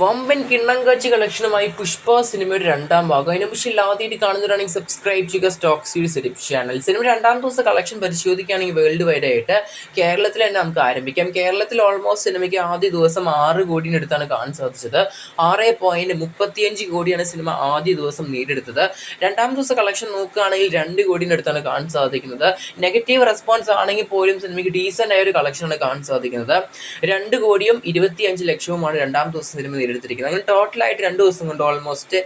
വമ്പൻ കിണ്ണങ്കാച്ചി കളക്ഷനുമായി പുഷ്പ സിനിമയുടെ രണ്ടാം ഭാഗം. അതിനെ പക്ഷേ ഇല്ലാതെയായിട്ട് കാണുന്നവരാണെങ്കിൽ സബ്സ്ക്രൈബ് ചെയ്യുക stock series edit channel cinema രണ്ടാം ദിവസം കളക്ഷൻ പരിശോധിക്കുകയാണെങ്കിൽ വേൾഡ് വൈഡ് ആയിട്ട് കേരളത്തിൽ തന്നെ നമുക്ക് ആരംഭിക്കാം. കേരളത്തിൽ ഓൾമോസ്റ്റ് സിനിമയ്ക്ക് ആദ്യ ദിവസം ആറ് കോടിനടുത്താണ് കാണാൻ സാധിച്ചത്. ആറ് പോയിന്റ് മുപ്പത്തിയഞ്ച് കോടിയാണ് സിനിമ ആദ്യ ദിവസം നേടിയെടുത്തത്. രണ്ടാം ദിവസം കളക്ഷൻ നോക്കുകയാണെങ്കിൽ രണ്ട് കോടിനടുത്താണ് കാണാൻ സാധിക്കുന്നത്. നെഗറ്റീവ് റെസ്പോൺസ് ആണെങ്കിൽ പോലും സിനിമയ്ക്ക് ഡീസന്റ് ആയ ഒരു കളക്ഷനാണ് കാണാൻ സാധിക്കുന്നത്. രണ്ട് കോടിയും ഇരുപത്തിയഞ്ച് ലക്ഷവുമാണ് രണ്ടാം ദിവസം സിനിമ നേടിയെടുത്തിരിക്കുന്നത് അങ്ങനെ ടോട്ടലായിട്ട് രണ്ട് ദിവസം കൊണ്ട് ഓൾമോസ്റ്റ്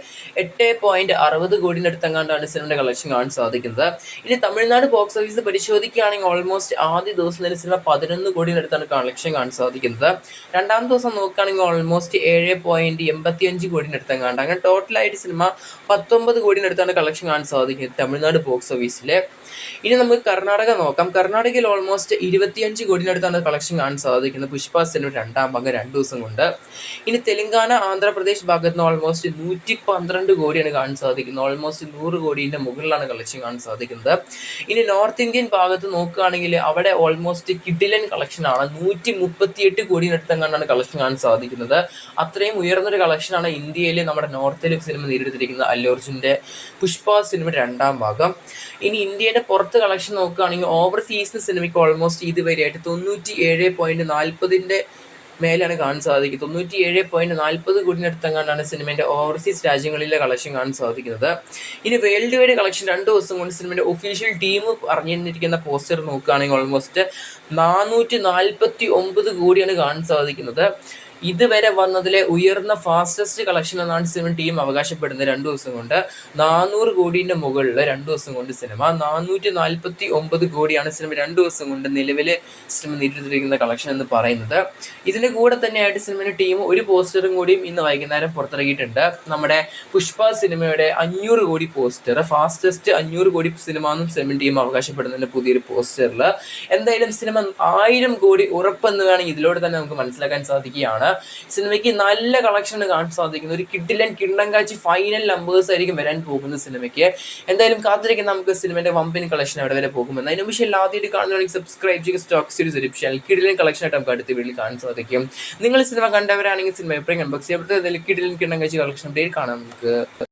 എട്ട് പോയിന്റ് അറുപത് കോടിനടുത്തെങ്ങാണ്ടാണ് സിനിമയുടെ കളക്ഷൻ കാണാൻ സാധിക്കുന്നത്. ഇനി തമിഴ്നാട് ബോക്സ് ഓഫീസ് പരിശോധിക്കുകയാണെങ്കിൽ ഓൾമോസ്റ്റ് ആദ്യ ദിവസം തന്നെ സിനിമ പതിനൊന്ന് കോടിനടുത്താണ് കളക്ഷൻ കാണാൻ സാധിക്കുന്നത്. രണ്ടാം ദിവസം നോക്കുകയാണെങ്കിൽ ഓൾമോസ്റ്റ് ഏഴ് പോയിന്റ് എൺപത്തി അഞ്ച് കോടിന്റെ അടുത്തെങ്ങാണ്ട് അങ്ങനെ ടോട്ടലായിട്ട് സിനിമ പത്തൊമ്പത് അടുത്താണ് കളക്ഷൻ കാണാൻ സാധിക്കുന്നത് തമിഴ്നാട് ബോക്സ് ഓഫീസിൽ ഇനി നമുക്ക് കർണാടക നോക്കാം. കർണാടകയിൽ ഓൾമോസ്റ്റ് ഇരുപത്തിയഞ്ച് അടുത്താണ് കളക്ഷൻ കാണാൻ സാധിക്കുന്നത്. പുഷ്പ സിനിമ രണ്ടാം പങ്ക് രണ്ട് ദിവസം കൊണ്ട്. ഇനി തെലങ്കാന ആന്ധ്രാപ്രദേശ് ഭാഗത്ത് നിന്ന് ഓൾമോസ്റ്റ് നൂറ്റി പന്ത്രണ്ട് കോടിയാണ് കാണാൻ സാധിക്കുന്നത്. ഓൾമോസ്റ്റ് നൂറ് കോടീന്റെ മുകളിലാണ് കളക്ഷൻ കാണാൻ സാധിക്കുന്നത്. ഇനി നോർത്ത് ഇന്ത്യൻ ഭാഗത്ത് നോക്കുകയാണെങ്കിൽ അവിടെ ഓൾമോസ്റ്റ് കിഡിലൻ കളക്ഷനാണ് നൂറ്റി മുപ്പത്തിയെട്ട് കോടിയിനടുത്തെങ്ങാണ്ടാണ് കളക്ഷൻ കാണാൻ സാധിക്കുന്നത്. അത്രയും ഉയർന്നൊരു കളക്ഷനാണ് ഇന്ത്യയിൽ നമ്മുടെ നോർത്തിൽ സിനിമ നേരിടുത്തിരിക്കുന്നത്. അല്ലൂർജുന്റെ പുഷ്പ സിനിമ രണ്ടാം ഭാഗം. ഇനി ഇന്ത്യയുടെ പുറത്ത് കളക്ഷൻ നോക്കുകയാണെങ്കിൽ ഓവർസീസ് സിനിമയ്ക്ക് ഓൾമോസ്റ്റ് ഇതുവരെയായിട്ട് തൊണ്ണൂറ്റി ഏഴ് പോയിന്റ് നാൽപ്പതിന്റെ മേലാണ് കാണാൻ സാധിക്കുക തൊണ്ണൂറ്റി ഏഴ് പോയിന്റ് നാൽപ്പത് കോടിനടുത്തെങ്ങാണ്ടാണ് സിനിമയുടെ ഓവർസീസ് രാജ്യങ്ങളിലെ കളക്ഷൻ കാണാൻ സാധിക്കുന്നത്. ഇനി വേൾഡ് വൈഡ് കളക്ഷൻ രണ്ട് ദിവസം കൊണ്ട് സിനിമയുടെ ഒഫീഷ്യൽ ടീം പറഞ്ഞിരിക്കുന്ന പോസ്റ്റർ നോക്കുകയാണെങ്കിൽ ഓൾമോസ്റ്റ് നാനൂറ്റി നാൽപ്പത്തി ഒമ്പത് കോടിയാണ് കാണാൻ സാധിക്കുന്നത്. ഇതുവരെ വന്നതിലെ ഉയർന്ന ഫാസ്റ്റസ്റ്റ് കളക്ഷൻ എന്നാണ് സിനിമ ടീം അവകാശപ്പെടുന്നത് രണ്ടു ദിവസം കൊണ്ട്. നാനൂറ് കോടിയുടെ മുകളിൽ രണ്ടു ദിവസം കൊണ്ട് സിനിമ നാനൂറ്റി നാൽപ്പത്തി ഒമ്പത് കോടിയാണ് സിനിമ രണ്ടു ദിവസം കൊണ്ട് നിലവിലെ സിനിമ നേരിട്ടിരിക്കുന്ന കളക്ഷൻ എന്ന് പറയുന്നത്. ഇതിന്റെ കൂടെ തന്നെയായിട്ട് സിനിമയുടെ ടീം ഒരു പോസ്റ്ററും കൂടിയും ഇന്ന് വൈകുന്നേരം പുറത്തിറക്കിയിട്ടുണ്ട്. നമ്മുടെ പുഷ്പ സിനിമയുടെ അഞ്ഞൂറ് കോടി പോസ്റ്റർ ഫാസ്റ്റസ്റ്റ് അഞ്ഞൂറ് കോടി സിനിമ എന്നും സിനിമ ടീം അവകാശപ്പെടുന്നതിന്റെ പുതിയൊരു പോസ്റ്ററിൽ എന്തായാലും സിനിമ ആയിരം കോടി ഉറപ്പെന്ന് വേണമെങ്കിൽ ഇതിലൂടെ തന്നെ നമുക്ക് മനസ്സിലാക്കാൻ സാധിക്കുകയാണ്. സിനിമയ്ക്ക് നല്ല കളക്ഷൻ കാണാൻ സാധിക്കുന്നു ഒരു കിഡിലൻ കിണ്ണം കാച്ചി ഫൈനൽ നമ്പേഴ്സ് ആയിരിക്കും വരാൻ പോകുന്ന സിനിമയ്ക്ക്. എന്തായാലും കാത്തിരിക്കുന്ന നമുക്ക് സിനിമയുടെ വമ്പിൻ കളക്ഷൻ അവിടെ വരെ പോകുമെന്ന് അതിന് പക്ഷേ ആദ്യമായിട്ട് കാണുന്നതാണെങ്കിൽ സബ്സ്ക്രൈബ് ചെയ്യുക സ്റ്റോക്ക് സീരീസ് ഒരു ചാനൽ കിഡിലൻ കളക്ഷൻ ആയിട്ട് നമുക്ക് അടുത്ത വീട്ടിൽ കാണാൻ സാധിക്കും. നിങ്ങൾ സിനിമ കണ്ടവരാണെങ്കിൽ സിനിമ എപ്പോഴും കൺബോക്സ് ചെയ്യപ്പെടുത്തുന്നത് കിഡിലൻ കിണ്ണം കാച്ചി കളക്ഷൻ ഡേറ്റ് കാണാം നമുക്ക്.